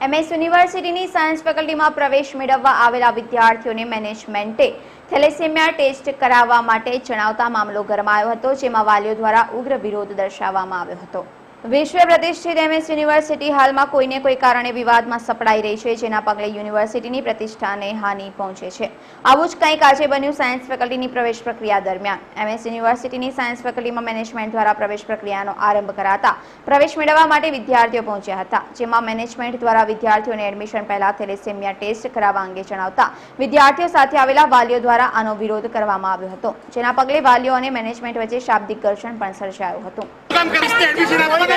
MS યુનિવર્સિટીની science ફેકલ્ટીમાં પ્રવેશ મેળવવા આવેલા વિદ્યાર્થીઓને મેનેજમેન્ટે થેલેસેમિયા ટેસ્ટ કરાવવા માટે જણાવતા મામલો ગરમાયો હતો, જેમાં વાલીઓ દ્વારા ઉગ્ર વિરોધ દર્શાવવામાં આવ્યો હતો. વિશ્વ પ્રતિષ્ઠિત એમએસ યુનિવર્સિટી હાલમાં કોઈને કોઈ કારણે વિવાદમાં સપડાઈ રહી છે, જેના પગલે યુનિવર્સિટીની પ્રતિષ્ઠાને હાનિ પહોંચે છે. આવું જ કંઈક આજે બન્યું સાયન્સ ફેકલ્ટીની પ્રવેશ પ્રક્રિયા દરમિયાન. એમએસ યુનિવર્સિટીની સાયન્સ ફેકલ્ટીમાં મેનેજમેન્ટ દ્વારા પ્રવેશ પ્રક્રિયાનો આરંભ કરાતા પ્રવેશ મેળવવા માટે વિદ્યાર્થીઓ પહોંચ્યા હતા. જેમાં મેનેજમેન્ટ દ્વારા વિદ્યાર્થીઓને એડમિશન પહેલા થેલેસેમિયા ટેસ્ટ કરાવવા અંગે જણાવતા વિદ્યાર્થીઓ સાથે આવેલા વાલીઓ દ્વારા આનો વિરોધ કરવામાં આવ્યો હતો, જેના પગલે વાલીઓ અને મેનેજમેન્ટ વચ્ચે શાબ્દિક ઘર્ષણ પણ સર્જાયું હતું. કામ કરી એડમિશન આપવાને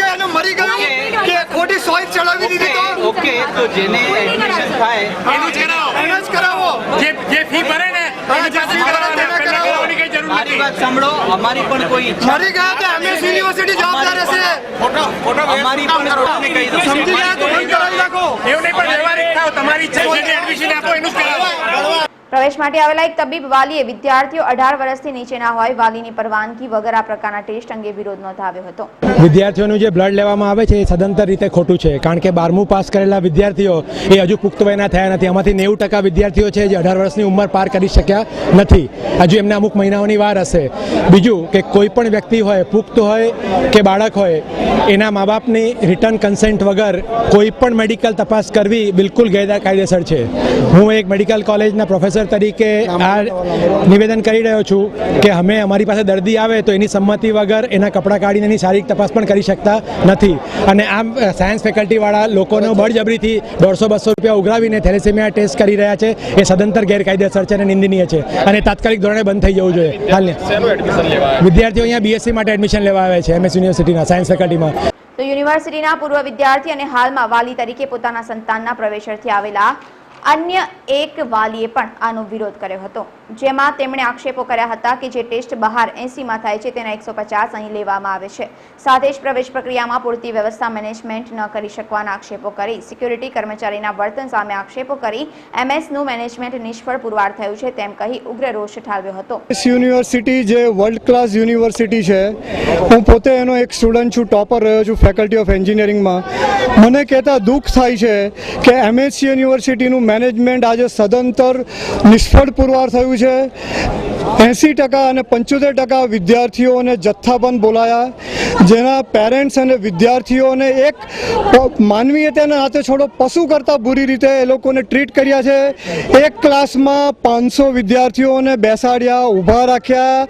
ગઈ અને મરી ગયું કે ખોટી સોય ચડાવી દીધી તો? ઓકે તો જેને એડમિશન થાય એનું જ કરાવો એને જ કરાવો. જે જે ફી ભરે ને એની તેને કરાવવાના. કઈ જરૂર નથી. વાત સાંભળો અમારી પણ કોઈ મરી ગયા તો એમએસ યુનિવર્સિટી જવાબદાર હશે. અમારી પણ કહી દો સમજી ગયા? તો બંધ કરાવી નાખો એવું નહીં પણ વ્યવહારિક થાવ તમારી ઈચ્છા છે એડમિશન આપો એનું કરાવો. પ્રવેશ માટે આવેલા એક તબીબ વાલીએ વિદ્યાર્થીઓ અઢાર વર્ષથી નીચેના હોય વાલીની પરવાનગી વગર આ પ્રકારના ટેસ્ટ અંગે વિરોધ નોંધાવ્યો હતો. વિદ્યાર્થીઓનું જે બ્લડ લેવામાં આવે છે એ સદંતર રીતે ખોટું છે, કારણ કે બારમું પાસ કરેલા વિદ્યાર્થીઓ એ હજુ પુખ્ત વયના થયા નથી. આમાંથી નેવું ટકા વિદ્યાર્થીઓ છે જે અઢાર વર્ષની ઉંમર પાર કરી શક્યા નથી. હજુ એમને અમુક મહિનાઓની વાર હશે. બીજું કે કોઈ પણ વ્યક્તિ હોય, પુખ્ત હોય કે બાળક હોય, એના મા બાપની રિટર્ન કન્સેન્ટ વગર કોઈ પણ મેડિકલ તપાસ કરવી બિલકુલ ગેરકાયદેસર છે. હું એક મેડિકલ કોલેજના પ્રોફેસર તરીકે આ નિવેદન કરી રહ્યો છું કે અમે અમારી પાસે દર્દી આવે તો એની સંમતિ વગર એના કપડાં કાઢીને એની શારીરિક તપાસ પણ કરી શકતા નથી. અને આમ સાયન્સ ફેકલ્ટીવાળા લોકોને બળજબરીથી દોઢસો બસો રૂપિયા ઉઘરાવીને થેલેસેમિયા ટેસ્ટ કરી રહ્યા છે. એ સદંતર ગેરકાયદેસર છે અને નિંદનીય છે. અને તાત્કાલિક ધોરણે બંધ થઈ જવું જોઈએ. હાલને વિદ્યાર્થીઓ અહીંયા બીએસસી માટે એડમિશન લેવા આવે છે એમએસ યુનિવર્સિટીના સાયન્સ ફેકલ્ટીમાં તો યુનિવર્સિટીના પૂર્વ વિદ્યાર્થી અને હાલમાં વાલી તરીકે પોતાના સંતાનના પ્રવેશાર્થે આવેલા અન્ય એક વાલીએ પણ આનો વિરોધ કર્યો હતો. જેમાં તેમણે આક્ષેપો કર્યા હતા કે જે ટેસ્ટ બહાર એસીમાં થાય છે તેના એકસો પચાસ અહીં લેવામાં આવે છે. સાથે જ પ્રવેશ પ્રક્રિયામાં પૂરતી વ્યવસ્થા મેનેજમેન્ટ ન કરી શકવાના આક્ષેપો કરી સિક્યુરિટી કર્મચારીના વર્તન સામે આક્ષેપો કરી એમએસનું મેનેજમેન્ટ નિષ્ફળ પુરવાર થયું છે તેમ કહી ઉગ્ર રોષ ઠાલવ્યો હતો. યુનિવર્સિટી જે વર્લ્ડ ક્લાસ યુનિવર્સિટી છે, હું પોતે એનો એક સ્ટુડન્ટ છું ટોપર રહ્યો છું ફેકલ્ટી ઓફ એન્જિનિયરિંગમાં મને કહેતા દુઃખ થાય છે કે એમએસ યુનિવર્સિટીનું મેનેજમેન્ટ આજે સદંતર નિષ્ફળ પુરવાર થયું છે. એંસી ટકા અને પંચોતેર ટકા વિદ્યાર્થીઓને જથ્થાબંધ બોલાયા. જેના પેરેન્ટ્સ અને વિદ્યાર્થીઓને એક માનવીય માનવીયતાના હાથે છોડો પશુ કરતાં બુરી રીતે એ લોકોને ટ્રીટ કર્યા છે. એક ક્લાસમાં પાંચસો વિદ્યાર્થીઓને બેસાડ્યા, ઊભા રાખ્યા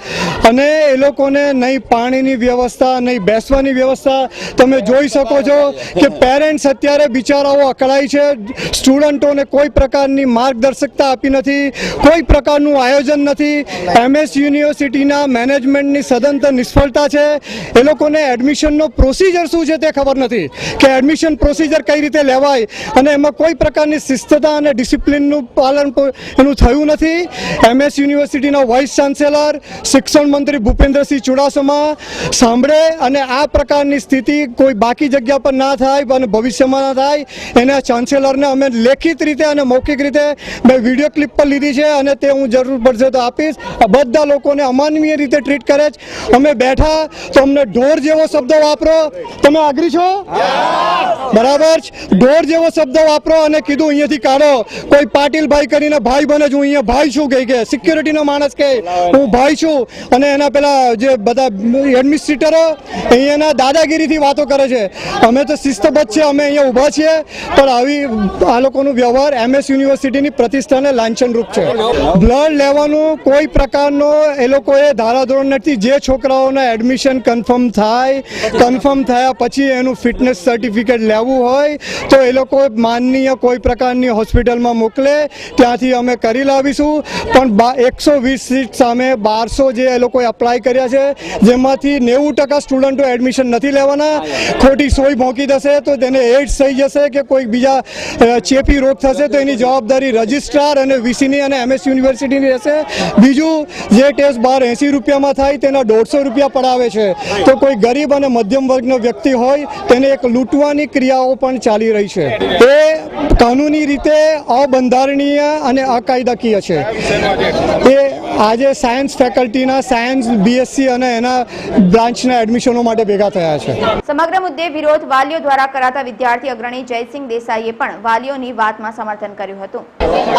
અને એ લોકોને નહીં પાણીની વ્યવસ્થા, નહીં બેસવાની વ્યવસ્થા. તમે જોઈ શકો છો કે પેરેન્ટ્સ અત્યારે બિચારાઓ અકળાય છે. સ્ટુડન્ટોને કોઈ પ્રકારની માર્ગદર્શકતા આપી નથી, કોઈ પ્રકારનું આયોજન નથી. એમએસ યુનિવર્સિટીના મેનેજમેન્ટની સદંતર નિષ્ફળતા છે. એ લોકોને એડમિશનનો પ્રોસિજર શું છે તે ખબર નથી કે એડમિશન પ્રોસિજર કઈ રીતે લેવાય અને એમાં કોઈ પ્રકારની શિસ્તતા અને ડિસિપ્લિનનું પાલન એનું થયું નથી. એમએસ યુનિવર્સિટીના વાઇસ ચાન્સેલર શિક્ષણ મંત્રી ભૂપેન્દ્રસિંહ ચુડાસમા સાંભળે અને આ પ્રકારની સ્થિતિ કોઈ બાકી જગ્યા પર ના થાય અને ભવિષ્યમાં ના થાય, એના ચાન્સેલરને અમે લેખિત રીતે અને મૌખિક રીતે મેં વીડિયો ક્લિપ પર લીધી છે અને તે હું જરૂર પડશે તો આપીશ. બધા લોકોને અમાનવીય રીતે ટ્રીટ કરે છે. અમે બેઠા તો અમને ઢોર જેવો શબ્દ વાપરો. તમે આગ્રી છો? બરાબર ઢોર જેવો શબ્દ વાપરો અને કીધું અહીંયાથી કાઢો. કોઈ પાટીલભાઈ કરીને ભાઈ બને છું અહીંયા ભાઈ છું કહી કે સિક્યુરિટીનો માણસ કે હું ભાઈ છું. અને એના પેલા જે બધા એડમિનિસ્ટ્રેટરો અહીંયાના દાદાગીરીથી વાતો કરે છે. અમે તો શિસ્તબદ્ધ છે અમે અહીંયા ઊભા છીએ. પણ આવી આ લોકોનું વ્યવહાર એમએસ યુનિવર્સિટીની પ્રતિષ્ઠાને લાંછનરૂપ છે. બ્લડ લેવાનું કોઈ પ્રકારનો એ લોકોએ ધારાધોરણ નથી જે છોકરાઓના એડમિશન કન્ફર્મ થાય કન્ફર્મ થયા પછી એનું ફિટનેસ સર્ટિફિકેટ લેવું હોય, તો એ લોકો માનનીય કોઈ પ્રકારની હોસ્પિટલમાં મોકલે, ત્યાંથી અમે કરી લાવીશું. પણ એકસો વીસ સીટ સામે બારસો જે એ લોકોએ અપ્લાય કર્યા છે, જેમાંથી નેવું ટકા સ્ટુડન્ટો એડમિશન નથી લેવાના. ખોટી સોય ભોંકી દેશે તો તેને એડ્સ થઈ જશે કે કોઈ બીજા ચેપી રોગ થશે તો એની જવાબદારી રજિસ્ટ્રાર અને વીસીની અને એમએસ યુનિવર્સિટીની રહેશે. બીજું, જે ટેસ્ટ બાર એંસી રૂપિયામાં થાય તેના દોઢસો રૂપિયા પડાવે છે. તો કોઈ ગરીબ અને મધ્યમ વર્ગનો વ્યક્તિ હોય, તેને એક લૂંટવાની ક્રિયાઓ પણ ચાલી રહી છે. એ કાનૂની રીતે અબંધારણીય અને અકાયદાકીય છે. એ આજે સાયન્સ ફેકલ્ટીના સાયન્સ બીએસસી અને એના બ્રાન્ચના એડમિશનો માટે ભેગા થયા છે. સમગ્ર મુદ્દે વિરોધ વાલીઓ દ્વારા કરાતા વિદ્યાર્થી અગ્રણી જયસિંહ દેસાઈએ પણ વાલીઓની વાતમાં સમર્થન કર્યું હતું.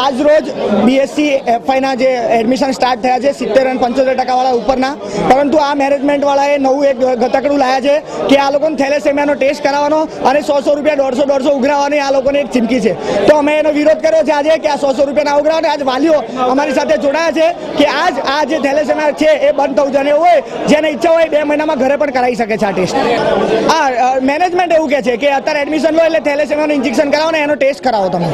આજ રોજ બીએસસી એફઆઈના જે એડમિશન સ્ટાર્ટ થયા છે સિત્તેર અને પંચોતેર ટકાવાળા ઉપરના. પરંતુ આ મેનેજમેન્ટવાળાએ નવું એક ગતકડું લાયા છે કે આ લોકોને થેલેસેમિયાનો ટેસ્ટ કરાવવાનો અને સો સો રૂપિયા દોઢસો દોઢસો ઉઘરાવવાની આ લોકોને એક ચીમકી છે. તો અમે એનો વિરોધ કર્યો છે આજે કે આ સો સો રૂપિયાના ના ઉઘરાવો આજ વાલીઓ અમારી સાથે જોડાયા છે કે આજ આ જે થેલેસેમિયા છે એ થવું જોઈએ. એવું હોય, જેને ઈચ્છા હોય બે મહિનામાં ઘરે પણ કરાવી શકે છે આ ટેસ્ટ. હા મેનેજમેન્ટ એવું કહે છે કે અત્યારે એડમિશન લો એટલે થેલેસેમિયાનું ઇન્જેક્શન કરાવો ને એનો ટેસ્ટ કરાવો તમે.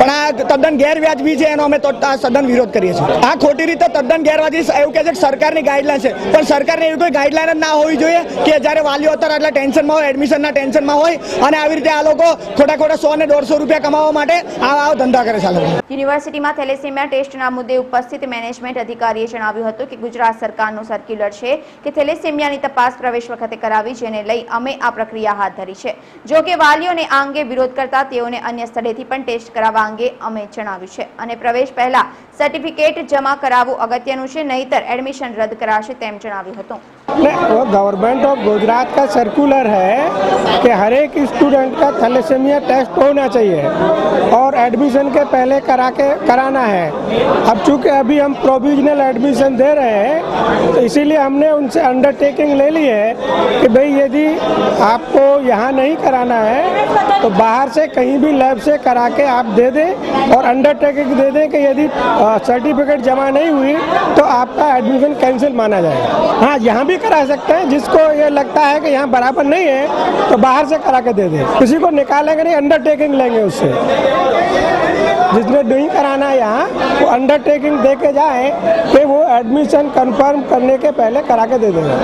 પણ આ તદ્દન ગેરવ્યાજબી છે એનો અમે તો સદન વિરોધ કરીએ છીએ. આ ખોટી રીતે તદ્દન ગેરવાજબી એવું કહે છે કે સરકારની ગાઈડલાઈન છે. પણ સરકારની એવી કોઈ ગાઈડલાઈન જ ના હોવી જોઈએ કે જ્યારે વાલીઓ અત્યારે આટલા ટેન્શનમાં હોય એડમિશનના ટેન્શનમાં હોય, અને આવી રીતે આ લોકો ખોટા ખોટા સો ને દોઢસો રૂપિયા કમાવા માટે આવા ધંધા કરે છે યુનિવર્સિટીમાં થેલેસેમિયા ટેસ્ટના મુદ્દે ઉપસ્થિત મેનેજમેન્ટ અધિકારીએ જણાવ્યું હતું કે ગુજરાત સરકારનું સર્ક્યુલર છે કે થેલેસેમિયાની તપાસ પ્રવેશ વખતે કરાવી જેને લઈ અમે આ પ્રક્રિયા હાથ ધરી છે. જો કે વાલીઓને આ અંગે વિરોધ કરતા તેઓને અન્ય સ્થળેથી પણ ટેસ્ટ કરાવવા અંગે અમે જણાવ્યું છે. અને પ્રવેશ પહેલા સર્ટિફિકેટ જમા કરાવવું અગત્યનું છે, નહીતર એડમિશન રદ કરાશે તેમ જણાવ્યું હતું. वो गवर्नमेंट ऑफ़ गुजरात का सर्कुलर है कि हर एक स्टूडेंट का थैलेसेमिया टेस्ट होना चाहिए और एडमिशन के पहले करा के, कराना है। अब चूँकि अभी हम प्रोविजनल एडमिशन दे रहे हैं तो इसीलिए हमने उनसे अंडरटेकिंग ले ली है कि भाई यदि आपको यहाँ नहीं कराना है तो बाहर से कहीं भी लैब से करा के आप दे दें और अंडरटेकिंग दे दें कि यदि सर्टिफिकेट जमा नहीं हुई तो आपका एडमिशन कैंसिल माना जाएगा। हाँ यहाँ भी करा सकते हैं। जिसको ये लगता है कि यहाँ बराबर नहीं है तो बाहर से करा के दे दें। किसी को निकालेंगे नहीं अंडरटेकिंग लेंगे उससे। जिसने नहीं कराना है यहाँ, वो अंडरटेकिंग दे के जाए कि वो एडमिशन कंफर्म करने के पहले करा के दे देगा।